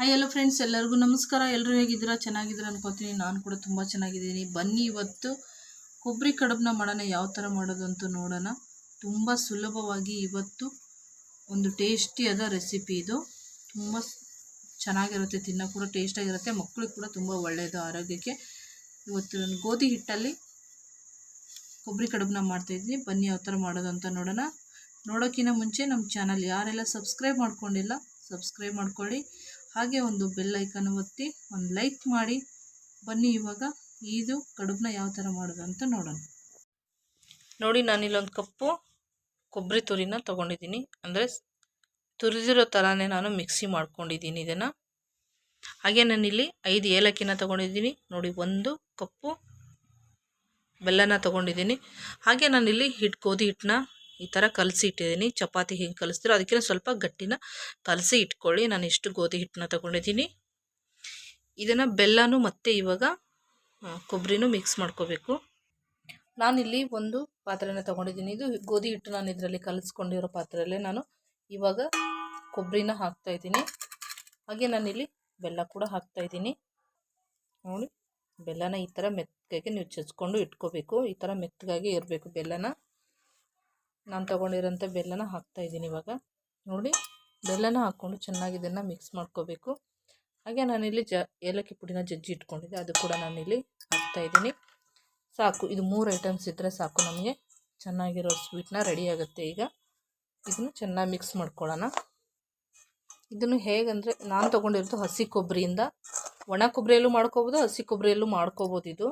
Hi ಎಲ್ಲೋ friends ಎಲ್ಲರಿಗೂ ನಮಸ್ಕಾರ. ಎಲ್ಲರೂ ಹೇಗಿದ್ದೀರಾ? ಚೆನ್ನಾಗಿದ್ದೀರಾ ಅನ್ಕೋತೀನಿ. ನಾನು ಕೂಡ ತುಂಬ ಚೆನ್ನಾಗಿದ್ದೀನಿ. ಬನ್ನಿ ಇವತ್ತು ಕೊಬ್ಬರಿ ಕಡುಬನ್ನ ಮಾಡೋಣ, ಯಾವ ಥರ ಮಾಡೋದು ಅಂತ ನೋಡೋಣ. ತುಂಬ ಸುಲಭವಾಗಿ ಇವತ್ತು ಒಂದು ಟೇಸ್ಟಿಯಾದ ರೆಸಿಪಿ ಇದು. ತುಂಬ ಚೆನ್ನಾಗಿರುತ್ತೆ ತಿನ್ನೋ ಕೂಡ ಟೇಸ್ಟಾಗಿರುತ್ತೆ ಮಕ್ಕಳಿಗೆ ಕೂಡ ತುಂಬ ಒಳ್ಳೆಯದು ಆರೋಗ್ಯಕ್ಕೆ. ಇವತ್ತು ನಾನು ಗೋಧಿ ಹಿಟ್ಟಲ್ಲಿ ಕೊಬ್ಬರಿ ಕಡುಬನ್ನ ಮಾಡ್ತಾಯಿದ್ದೀನಿ ಬನ್ನಿ ಯಾವ ಥರ ಮಾಡೋದು ಅಂತ ನೋಡೋಣ. ನೋಡೋಕ್ಕಿಂತ ಮುಂಚೆ ನಮ್ಮ ಚಾನಲ್ ಯಾರೆಲ್ಲ ಸಬ್ಸ್ಕ್ರೈಬ್ ಮಾಡ್ಕೊಂಡಿಲ್ಲ ಸಬ್ಸ್ಕ್ರೈಬ್ ಮಾಡ್ಕೊಳ್ಳಿ. ಹಾಗೆ ಒಂದು ಬೆಲ್ ಐಕನ್ ಒತ್ತಿ, ಒಂದು ಲೈಕ್ ಮಾಡಿ. ಬನ್ನಿ ಇವಾಗ ಇದು ಕಡುಬನ್ನ ಯಾವ ಥರ ಮಾಡೋದು ಅಂತ ನೋಡೋಣ. ನೋಡಿ ನಾನಿಲ್ಲೊಂದು ಕಪ್ಪು ಕೊಬ್ಬರಿ ತುರಿನ ತೊಗೊಂಡಿದ್ದೀನಿ ಅಂದರೆ ತುರಿದಿರೋ ಥರನೇ ನಾನು ಮಿಕ್ಸಿ ಮಾಡ್ಕೊಂಡಿದ್ದೀನಿ ಇದನ್ನು. ಹಾಗೆ ನಾನಿಲ್ಲಿ ಐದು ಏಲಕ್ಕಿನ ತೊಗೊಂಡಿದ್ದೀನಿ ನೋಡಿ, ಒಂದು ಕಪ್ಪು ಬೆಲ್ಲನ ತೊಗೊಂಡಿದ್ದೀನಿ ಹಾಗೆ ನಾನಿಲ್ಲಿ ಹಿಟ್ಟು ಗೋಧಿ ಹಿಟ್ಟನ್ನ ಈ ಥರ ಕಲಸಿ ಇಟ್ಟಿದ್ದೀನಿ. ಚಪಾತಿ ಹಿಂಗೆ ಕಲಿಸ್ತೀರೋ ಅದಕ್ಕಿಂತ ಸ್ವಲ್ಪ ಗಟ್ಟಿನ ಕಲಸಿ ಇಟ್ಕೊಳ್ಳಿ. ನಾನು ಇಷ್ಟು ಗೋಧಿ ಹಿಟ್ಟನ್ನ ತೊಗೊಂಡಿದ್ದೀನಿ. ಇದನ್ನು ಬೆಲ್ಲನೂ ಮತ್ತೆ ಇವಾಗ ಕೊಬ್ಬರಿನೂ ಮಿಕ್ಸ್ ಮಾಡ್ಕೋಬೇಕು. ನಾನಿಲ್ಲಿ ಒಂದು ಪಾತ್ರೆನ ತೊಗೊಂಡಿದ್ದೀನಿ. ಇದು ಗೋಧಿ ಹಿಟ್ಟು ನಾನು ಇದರಲ್ಲಿ ಕಲಿಸ್ಕೊಂಡಿರೋ ಪಾತ್ರೆಯಲ್ಲೇ ನಾನು ಇವಾಗ ಕೊಬ್ಬರಿನ ಹಾಕ್ತಾ ಇದ್ದೀನಿ. ಹಾಗೆ ನಾನಿಲ್ಲಿ ಬೆಲ್ಲ ಕೂಡ ಹಾಕ್ತಾ ಇದ್ದೀನಿ. ನೋಡಿ, ಬೆಲ್ಲನ ಈ ಥರ ಮೆತ್ತಗಾಗಿ ನೀವು ಚಚ್ಕೊಂಡು ಇಟ್ಕೋಬೇಕು. ಈ ಥರ ಮೆತ್ತಗಾಗಿ ಇರಬೇಕು ಬೆಲ್ಲನ. ನಾನು ತೊಗೊಂಡಿರೋಂಥ ಬೆಲ್ಲನ ಹಾಕ್ತಾ ಇದ್ದೀನಿ ಇವಾಗ. ನೋಡಿ, ಬೆಲ್ಲನ ಹಾಕ್ಕೊಂಡು ಚೆನ್ನಾಗಿ ಇದನ್ನು ಮಿಕ್ಸ್ ಮಾಡ್ಕೋಬೇಕು. ಹಾಗೆ ನಾನಿಲ್ಲಿ ಜ, ಏಲಕ್ಕಿ ಪುಡಿನ ಜಜ್ಜಿ ಇಟ್ಕೊಂಡಿದ್ದೆ. ಅದು ಕೂಡ ನಾನಿಲ್ಲಿ ಹಾಕ್ತಾ ಇದ್ದೀನಿ. ಸಾಕು, ಇದು ಮೂರು ಐಟಮ್ಸ್ ಇದ್ದರೆ ಸಾಕು ನಮಗೆ. ಚೆನ್ನಾಗಿರೋ ಸ್ವೀಟ್ನ ರೆಡಿ ಆಗುತ್ತೆ ಈಗ. ಇದನ್ನು ಚೆನ್ನಾಗಿ ಮಿಕ್ಸ್ ಮಾಡ್ಕೊಳ್ಳೋಣ. ಇದನ್ನು ಹೇಗಂದರೆ, ನಾನು ತೊಗೊಂಡಿರೋದು ಹಸಿ ಕೊಬ್ಬರಿಯಿಂದ ಒಣ ಕೊಬ್ಬರಿಯಲ್ಲೂ ಮಾಡ್ಕೋಬೋದು, ಹಸಿ ಕೊಬ್ಬರಿಯಲ್ಲೂ ಮಾಡ್ಕೋಬೋದು ಇದು.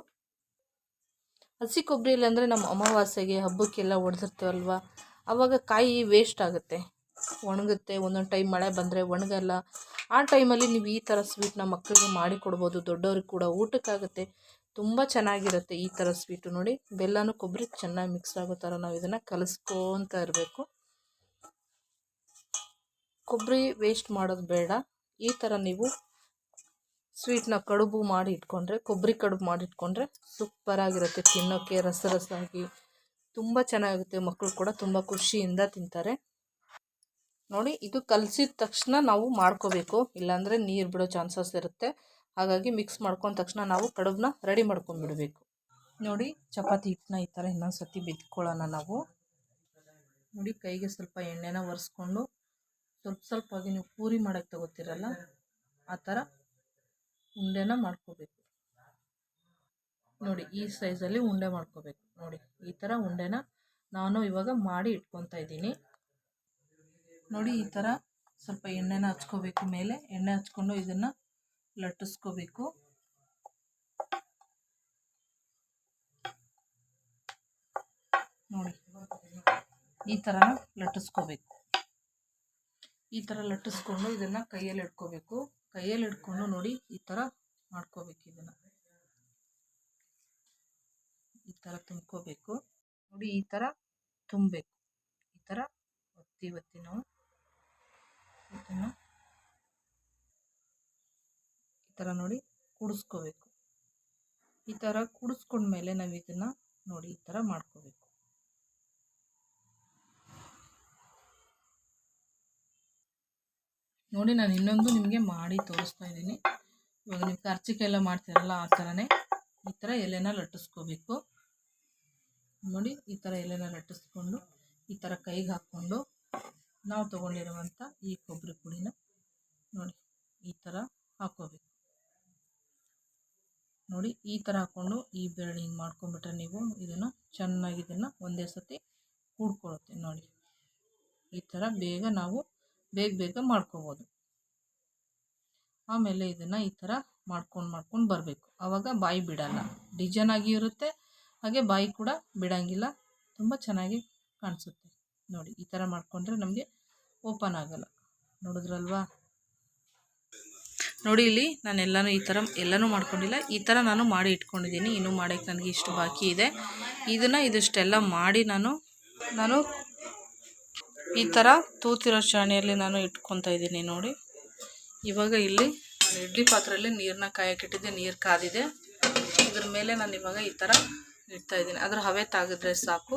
ಹಸಿ ಕೊಬ್ಬರಿ ಅಂದರೆ ನಮ್ಮ ಅಮಾವಾಸ್ಯೆಗೆ ಹಬ್ಬಕ್ಕೆಲ್ಲ ಒಡೆದಿರ್ತೀವಲ್ವ ಆವಾಗ ಕಾಯಿ ವೇಸ್ಟ್ ಆಗುತ್ತೆ. ಒಣಗುತ್ತೆ. ಒಂದೊಂದು ಟೈಮ್ ಮಳೆ ಬಂದರೆ ಒಣಗಲ್ಲ. ಆ ಟೈಮಲ್ಲಿ ನೀವು ಈ ಥರ ಸ್ವೀಟ್ನ ಮಕ್ಕಳಿಗೆ ಮಾಡಿ ಕೊಡ್ಬೋದು. ದೊಡ್ಡವ್ರಿಗೆ ಕೂಡ ಊಟಕ್ಕಾಗುತ್ತೆ. ತುಂಬ ಚೆನ್ನಾಗಿರುತ್ತೆ ಈ ಥರ ಸ್ವೀಟು ನೋಡಿ. ಬೆಲ್ಲನೂ ಕೊಬ್ಬರಿ ಚೆನ್ನಾಗಿ ಮಿಕ್ಸ್ ಆಗೋ ಥರ ನಾವು ಇದನ್ನು ಕಲಿಸ್ಕೊತ ಇರಬೇಕು. ಕೊಬ್ಬರಿ ವೇಸ್ಟ್ ಮಾಡೋದು ಬೇಡ. ಈ ಥರ ನೀವು ಸ್ವೀಟ್ನ ಕಡುಬು ಮಾಡಿ ಇಟ್ಕೊಂಡ್ರೆ, ಕೊಬ್ಬರಿ ಕಡುಬು ಮಾಡಿ ಇಟ್ಕೊಂಡ್ರೆ ಸೂಪರಾಗಿರುತ್ತೆ ತಿನ್ನೋಕ್ಕೆ ರಸ ರಸಾಗಿ ತುಂಬ ಚೆನ್ನಾಗಿರುತ್ತೆ ಮಕ್ಕಳು ಕೂಡ ತುಂಬ ಖುಷಿಯಿಂದ ತಿಂತಾರೆ. ನೋಡಿ, ಇದು ಕಲಸಿದ ತಕ್ಷಣ ನಾವು ಮಾಡ್ಕೋಬೇಕು. ಇಲ್ಲಾಂದರೆ ನೀರು ಬಿಡೋ ಚಾನ್ಸಸ್ ಇರುತ್ತೆ. ಹಾಗಾಗಿ ಮಿಕ್ಸ್ ಮಾಡ್ಕೊಂಡ ತಕ್ಷಣ ನಾವು ಕಡುಬನ್ನ ರೆಡಿ ಮಾಡ್ಕೊಂಡ್ಬಿಡಬೇಕು ನೋಡಿ, ಚಪಾತಿ ಹಿಟ್ಟನ್ನ ಈ ಥರ ಇನ್ನೊಂದು ಸರ್ತಿ ಬಿತ್ಕೊಳ್ಳೋಣ ನಾವು. ನೋಡಿ, ಕೈಗೆ ಸ್ವಲ್ಪ ಎಣ್ಣೆನ ಒರೆಸ್ಕೊಂಡು ಸ್ವಲ್ಪ ಸ್ವಲ್ಪವಾಗಿ ನೀವು ಪೂರಿ ಮಾಡೋಕ್ಕೆ ತಗೋತೀರಲ್ಲ, ಆ ಥರ ಉಂಡೆನ ಮಾಡ್ಕೋಬೇಕು. ನೋಡಿ, ಈ ಸೈಜಲ್ಲಿ ಉಂಡೆ ಮಾಡ್ಕೋಬೇಕು. ನೋಡಿ, ಈ ಥರ ಉಂಡೆನ ನಾನು ಇವಾಗ ಮಾಡಿ ಇಟ್ಕೊತಾ ಇದ್ದೀನಿ. ನೋಡಿ, ಈ ಥರ ಸ್ವಲ್ಪ ಎಣ್ಣೆನ ಹಚ್ಕೋಬೇಕು ಮೇಲೆ. ಎಣ್ಣೆ ಹಚ್ಕೊಂಡು ಇದನ್ನು ಲಟ್ಟಿಸ್ಕೋಬೇಕು. ನೋಡಿ, ಈ ಥರ ಲಟ್ಟಿಸ್ಕೋಬೇಕು. ಈ ಥರ ಲಟ್ಟಿಸ್ಕೊಂಡು ಇದನ್ನು ಕೈಯಲ್ಲಿ ಇಟ್ಕೋಬೇಕು. ಕೈಯಲ್ಲಿ ಹಿಡ್ಕೊಂಡು ನೋಡಿ ಈ ಥರ ಮಾಡ್ಕೋಬೇಕು ಇದನ್ನು. ಈ ಥರ ತುಂಬ್ಕೋಬೇಕು. ನೋಡಿ ಈ ಥರ ತುಂಬಬೇಕು. ಈ ಥರ ಒತ್ತಿ ಒತ್ತಿ ನಾವು ಇದನ್ನು ಈ ಥರ ನೋಡಿ ಕೂಡಿಸ್ಕೋಬೇಕು. ಈ ಥರ ಕೂಡಿಸ್ಕೊಂಡ್ಮೇಲೆ ನಾವು ಇದನ್ನು ನೋಡಿ ಈ ಥರ ಮಾಡ್ಕೋಬೇಕು. ನೋಡಿ, ನಾನು ಇನ್ನೊಂದು ನಿಮಗೆ ಮಾಡಿ ತೋರಿಸ್ತಾ ಇದ್ದೀನಿ. ಇವಾಗ ನೀವು ಖರ್ಚಿಕೆಲ್ಲ ಮಾಡ್ತೀರಲ್ಲ, ಆ ಥರನೇ ಈ ಥರ ಎಲೆನ ಲಟ್ಟಿಸ್ಕೋಬೇಕು. ನೋಡಿ, ಈ ಥರ ಎಲೆನ ಲಟ್ಟಿಸ್ಕೊಂಡು, ಈ ಥರ ಕೈಗೆ ಹಾಕ್ಕೊಂಡು ನಾವು ತೊಗೊಂಡಿರುವಂಥ ಈ ಕೊಬ್ಬರಿ ಪುಡಿನ ನೋಡಿ, ಈ ಥರ ಹಾಕೋಬೇಕು. ನೋಡಿ, ಈ ಥರ ಹಾಕ್ಕೊಂಡು ಈ ಬೆರಳು ಹಿಂಗೆ ಮಾಡ್ಕೊಂಬಿಟ್ರೆ ನೀವು ಇದನ್ನು ಚೆನ್ನಾಗಿ ಇದನ್ನು ಒಂದೇ ಸತಿ ಕೂಡ್ಕೊಳ್ಳುತ್ತೆ. ನೋಡಿ, ಈ ಥರ ಬೇಗ ನಾವು ಬೇಗ ಬೇಗ ಮಾಡ್ಕೋಬೋದು. ಆಮೇಲೆ ಇದನ್ನು ಈ ಥರ ಮಾಡ್ಕೊಂಡು ಮಾಡ್ಕೊಂಡು ಬರಬೇಕು. ಆವಾಗ ಬಾಯಿ ಬಿಡಲ್ಲ. ಡಿಸೈನ್ ಆಗಿ ಇರುತ್ತೆ. ಹಾಗೆ ಬಾಯಿ ಕೂಡ ಬಿಡೋಂಗಿಲ್ಲ. ತುಂಬ ಚೆನ್ನಾಗಿ ಕಾಣಿಸುತ್ತೆ. ನೋಡಿ, ಈ ಥರ ಮಾಡಿಕೊಂಡ್ರೆ ನಮಗೆ ಓಪನ್ ಆಗಲ್ಲ. ನೋಡಿದ್ರಲ್ವಾ? ನೋಡಿ, ಇಲ್ಲಿ ನಾನು ಎಲ್ಲನೂ ಈ ಥರ ಎಲ್ಲನೂ ಮಾಡ್ಕೊಂಡಿಲ್ಲ. ಈ ಥರ ನಾನು ಮಾಡಿ ಇಟ್ಕೊಂಡಿದ್ದೀನಿ. ಇನ್ನೂ ಮಾಡೋಕ್ಕೆ ನನಗೆ ಇಷ್ಟು ಬಾಕಿ ಇದೆ. ಇದನ್ನು ಇದಿಷ್ಟೆಲ್ಲ ಮಾಡಿ ನಾನು ನಾನು ಈ ಥರ ತೂತಿರೋ ಚಾಣಿಯಲ್ಲಿ ನಾನು ಇಟ್ಕೊತಾ ಇದ್ದೀನಿ ನೋಡಿ. ಇವಾಗ ಇಲ್ಲಿ ನಾನು ಇಡ್ಲಿ ಪಾತ್ರೆಯಲ್ಲಿ ನೀರನ್ನ ಕಾಯಕ್ಕಿಟ್ಟಿದ್ದೆ, ನೀರು ಕಾದಿದೆ. ಇದ್ರ ಮೇಲೆ ನಾನು ಇವಾಗ ಈ ಥರ ಇಡ್ತಾ ಇದ್ದೀನಿ. ಅದ್ರ ಹವೆ ತಾಗಿದ್ರೆ ಸಾಕು.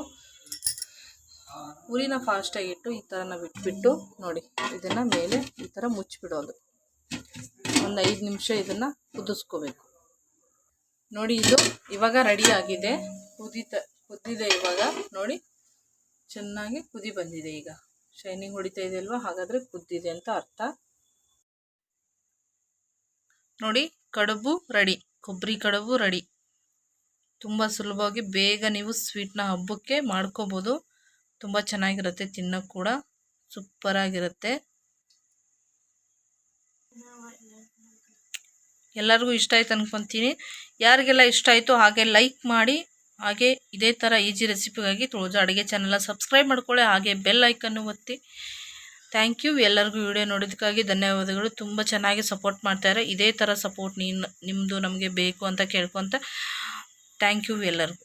ಉರಿನ ಫಾಸ್ಟಾಗಿ ಇಟ್ಟು ಈ ಥರ ನಾವು ಇಟ್ಬಿಟ್ಟು ನೋಡಿ, ಇದನ್ನು ಮೇಲೆ ಈ ಥರ ಮುಚ್ಚಿಬಿಡೋದು. ಒಂದು ಐದು ನಿಮಿಷ ಇದನ್ನು ಕುದಿಸ್ಕೋಬೇಕು. ನೋಡಿ ಇದು ಇವಾಗ ರೆಡಿ ಆಗಿದೆ. ಕುದಿತ ಕುದ್ದಿದೆ ಇವಾಗ. ನೋಡಿ. ಚೆನ್ನಾಗಿ ಕುದಿ ಬಂದಿದೆ ಈಗ. ಶೈನಿಂಗ್ ಹೊಡಿತಾ ಇದೆ ಅಲ್ವಾ? ಹಾಗಾದರೆ ಕುದ್ದಿದೆ ಅಂತ ಅರ್ಥ. ನೋಡಿ, ಕಡುಬು ರೆಡಿ. ಕೊಬ್ಬರಿ ಕಡುಬು ರೆಡಿ. ತುಂಬ ಸುಲಭವಾಗಿ ಬೇಗ ನೀವು ಸ್ವೀಟ್ನ ಹಬ್ಬಕ್ಕೆ ಮಾಡ್ಕೋಬೋದು. ತುಂಬ ಚೆನ್ನಾಗಿರುತ್ತೆ ತಿನ್ನೋಕ್ಕೆ ಕೂಡ. ಸೂಪರಾಗಿರುತ್ತೆ ಎಲ್ಲರಿಗೂ ಇಷ್ಟ ಆಯ್ತು ಅನ್ಕೊತೀನಿ. ಯಾರಿಗೆಲ್ಲ ಇಷ್ಟ ಆಯಿತು ಹಾಗೆ ಲೈಕ್ ಮಾಡಿ. ಹಾಗೆ ಇದೇ ಥರ ಈಜಿ ರೆಸಿಪಿಗಾಗಿ ತುಳಜ ಅಡುಗೆ ಚಾನಲ್ನ ಸಬ್ಸ್ಕ್ರೈಬ್ ಮಾಡ್ಕೊಳ್ಳಿ, ಹಾಗೆ ಬೆಲ್ ಐಕನ್ನು ಒತ್ತಿ. ಥ್ಯಾಂಕ್ ಯು ಎಲ್ಲರಿಗೂ ವಿಡಿಯೋ ನೋಡೋದಕ್ಕಾಗಿ ಧನ್ಯವಾದಗಳು. ತುಂಬ ಚೆನ್ನಾಗಿ ಸಪೋರ್ಟ್ ಮಾಡ್ತಾರೆ. ಇದೇ ಥರ ಸಪೋರ್ಟ್ ನೀನು ನಿಮ್ಮದು ನಮಗೆ ಬೇಕು ಅಂತ ಕೇಳ್ಕೊತ. ಥ್ಯಾಂಕ್ ಯು ಎಲ್ಲರಿಗೂ.